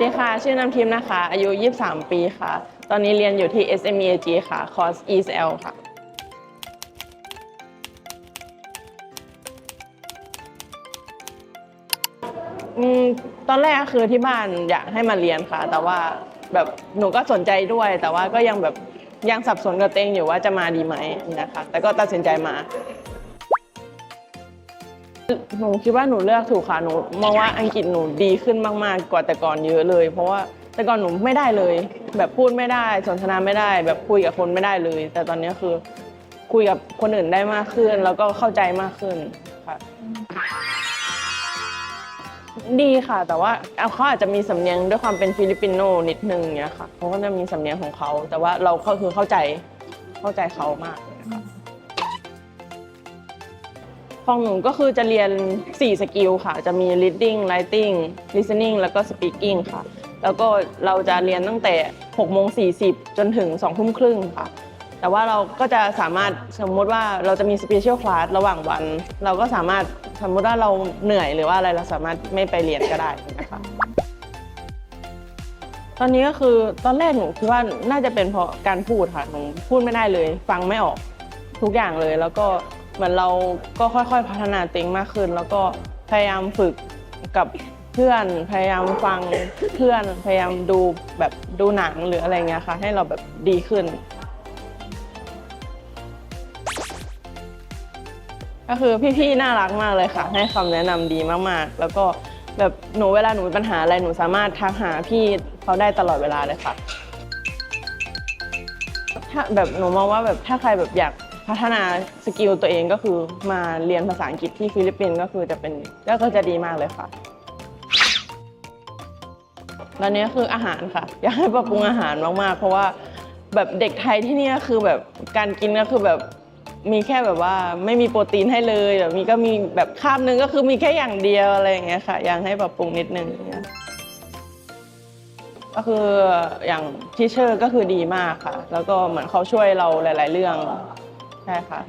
สวัสดีค่ะ ชื่อน้ำทิพย์นะคะ อายุ 23 ปีค่ะ ตอนนี้เรียนอยู่ที่ SMEAG ค่ะ คอร์ส ESL ค่ะ อืม ตอนแรกคือที่บ้านอยากให้มาเรียนค่ะ แต่ว่าแบบหนูก็สนใจด้วย แต่ว่าก็ยังแบบยังสับสนกับตัวเองอยู่ว่าจะมาดีไหมนะคะ แต่ก็ตัดสินใจมา หนูคิดว่าหนูเลือกถูกค่ะหนูมองว่าอังกฤษหนูดีขึ้นมากๆ กว่าแต่ก่อนเยอะเลย เพราะว่าแต่ก่อนหนูไม่ได้เลย แบบพูดไม่ได้สนทนาไม่ได้ แบบคุยกับคนไม่ได้เลย แต่ตอนนี้คือ คุยกับคนอื่นได้มากขึ้น แล้วก็เข้าใจมากขึ้นค่ะ ดีค่ะ แต่ว่าเขาอาจจะมีสำเนียงด้วยความเป็นฟิลิปปินโนนิดนึงเนี้ยค่ะเขาก็จะมีสำเนียงของเขา แต่ว่าเราก็คือเข้าใจเข้าใจเขามากเลยค่ะ ของหนูก็คือจะเรียน 4 สกิลค่ะ จะมี reading writing listening แล้วก็ speaking ค่ะ แล้วก็เราจะเรียนตั้งแต่6โมง40 จนถึง2ทุ่มครึ่งค่ะ แต่ว่าเราก็จะสามารถสมมติว่าเราจะมี special class ระหว่างวัน เราก็สามารถสมมติว่าเราเหนื่อยหรือว่าอะไรเราสามารถไม่ไปเรียนก็ได้นะคะตอนนี้ก็คือตอนแรกหนูคิดว่าน่าจะเป็นเพราะการพูดค่ะหนูพูดไม่ได้เลย ฟังไม่ออกทุกอย่างเลยแล้วก็ เหมือนเราก็ค่อยๆ พัฒนาตัวเองมากขึ้น แล้วก็พยายามฝึกกับเพื่อน พยายามฟังเพื่อน พยายามดูแบบดูหนังหรืออะไรเงี้ยค่ะ ให้เราแบบดีขึ้น ก็คือพี่ๆ น่ารักมากเลยค่ะ ให้คำแนะนำดีมากๆ แล้วก็แบบหนูเวลาหนูมีปัญหาอะไรหนูสามารถทักหาพี่เขาได้ตลอดเวลาเลยค่ะ ถ้าแบบหนูมองว่าแบบถ้าใครแบบอยาก พัฒนาสกิลตัวเองก็คือมาเรียนภาษาอังกฤษที่ฟิลิปปินส์ก็คือจะเป็นก็จะดีมากเลยค่ะแล้วเนี้ยคืออาหารค่ะ อยากให้ปรับปรุงอาหารมากๆ เพราะว่าแบบเด็กไทยที่นี่คือแบบการกินก็คือแบบมีแค่แบบว่าไม่มีโปรตีนให้เลยแบบมีก็มีแบบคาบนึงก็คือมีแค่อย่างเดียวอะไรอย่างเงี้ยค่ะ อยากให้ปรับปรุงนิดนึงก็คืออย่างทิเชอร์ก็คือดีมากค่ะ แล้วก็เหมือนเขาช่วยเราหลาย ๆ เรื่อง 太好